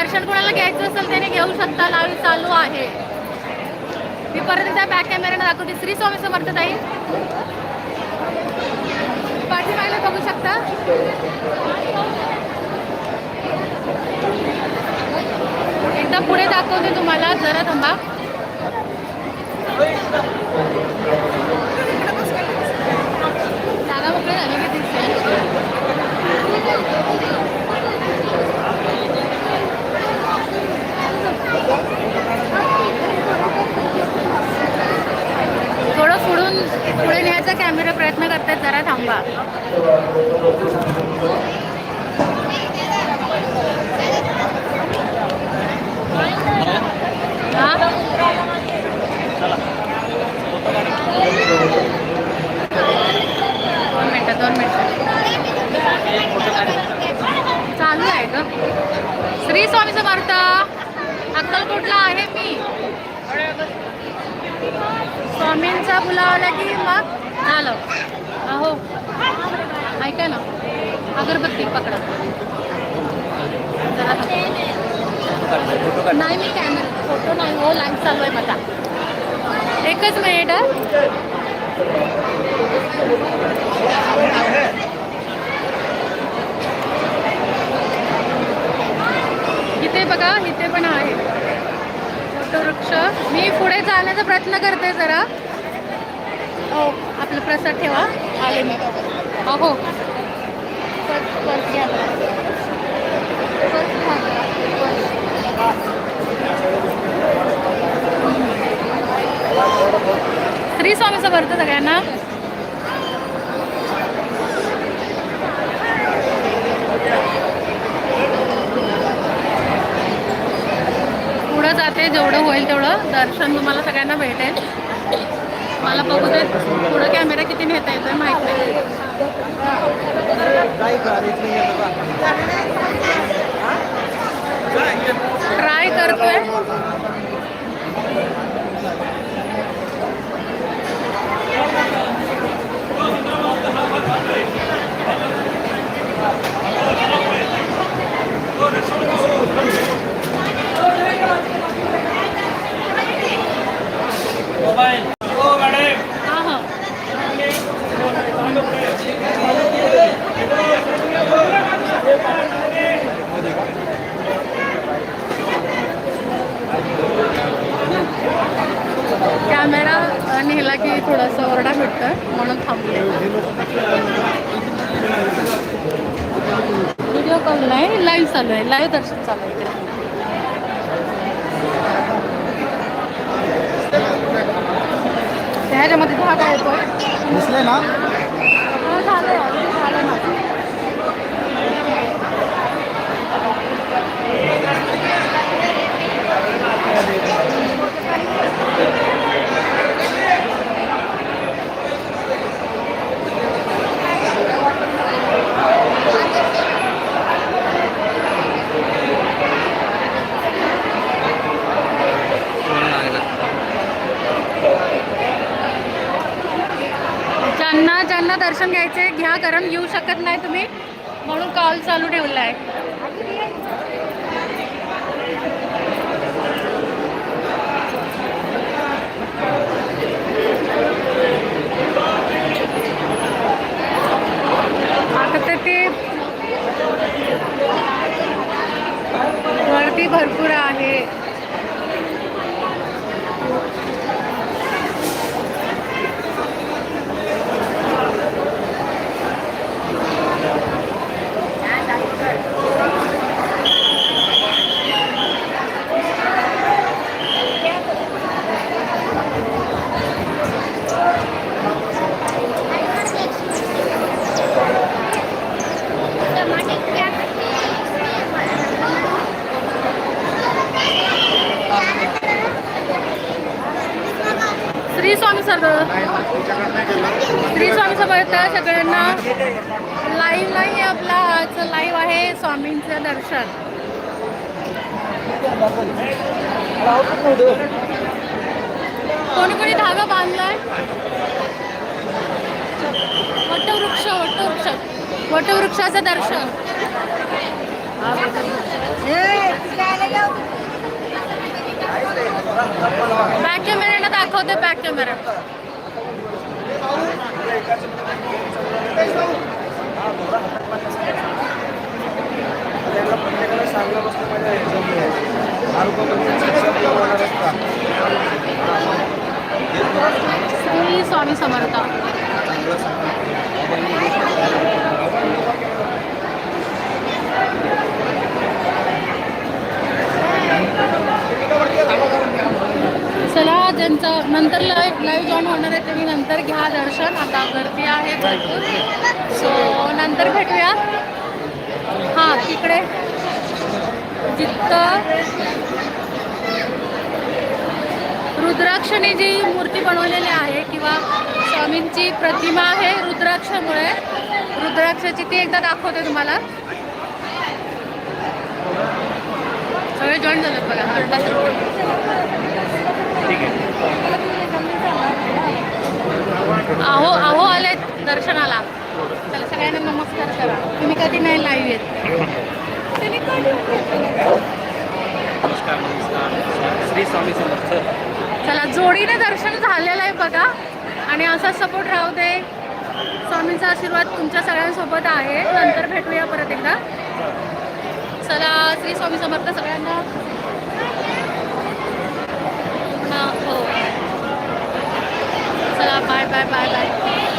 दर्शन कोणाला घ्यायचं असेल त्याने घेऊ शकता. लावी चालू आहे. मी परत एकदा बॅक कॅमेऱ्याने दाखवते. श्री स्वामी समर्थ ताई. पाठीमागला बघू शकता. एकदा पुढे दाखवते तुम्हाला. जरा थांबा. जागा मोकळी झाली पुढे कॅमेरा प्रयत्न करतात जरा थांबा. दोन मिनटं दोन मिनटं. चालू आहे ग. श्री स्वामी समर्थ अक्कलकोटला आहे मी. स्वामींचा बोलावला की मग झालं अहो ऐका ना. अगरबत्ती पकडा. नाही मी कॅमेरा फोटो नाही हो लाईव्ह चालू आहे माझा. एकच मिनिट इथे बघा इथे पण आहे. वृक्ष मी पुढे जाण्याचा प्रयत्न करते जरा. आपलं प्रसाद ठेवा. आले मी. हो पर्स पर्स घ्या. पर्स घ्या. श्री स्वामी समर्थ सगळ्यांना. पुढं जाते जेवढं होईल तेवढं दर्शन तुम्हाला सगळ्यांना भेटेल. मला बघू दे. पुढं कॅमेरा किती नेता येतोय माहीत नाही. ट्राय करतोय हा हा कॅमेरा नेला की थोडासा ओरडा भेटतं म्हणून थांबले. व्हिडिओ कॉल नाही लाईव्ह चालू आहे. लाईव्ह दर्शन चालू आहे. त्याच्यामध्ये ह्याच्यामध्ये धागा येतोय दिसले ना हा, झालंय already झालं माझं. ज्यांना दर्शन घ्यायचे घ्या कारण येऊ शकत नाही तुम्ही. म्हणून कॉल चालू ठेवला आहे आता तर ते गर्दी भरपूर आहे श्री स्वामी सर्व. श्री स्वामी समर्थ सगळ्यांना. लाईव्ह नाही आहे आपला आज. लाईव्ह आहे स्वामींचं दर्शन. कोणी कोणी धागा बांधलाय? वटवृक्ष वटवृक्ष. वटवृक्षाचं दर्शन. बॅक कॅमेऱ्यानं दाखवते बॅक कॅमेरा श्री स्वामी समर्थ. चला नंतर लाईव्ह लाईव्ह जॉईन होणार आहे तुम्ही. नंतर घ्या दर्शन. आता गर्दी आहे भरपूर. सो नंतर भेटूया. हां तिकडे. जिथं रुद्राक्षने जी मूर्ती बनवलेली आहे किंवा स्वामींची प्रतिमा आहे रुद्राक्षामुळे. रुद्राक्षाची ती एकदा दाखवते तुम्हाला. सगळे जॉईन झालं बघा. आहे. अहो अहो आले दर्शनाला. चला सगळ्यांना नमस्कार करा. तुम्ही कधी नाही लाईव्ह येत. नमस्कार नमस्कार. श्री स्वामी समर्थ. चला जोडीने दर्शन झालेलं आहे बघा. आणि असा सपोर्ट राहू दे. स्वामींचा आशीर्वाद तुमच्या सगळ्यांसोबत आहे. नंतर भेटूया परत एकदा. चला श्री स्वामी समर्थ सगळ्यांना. 拜拜拜拜。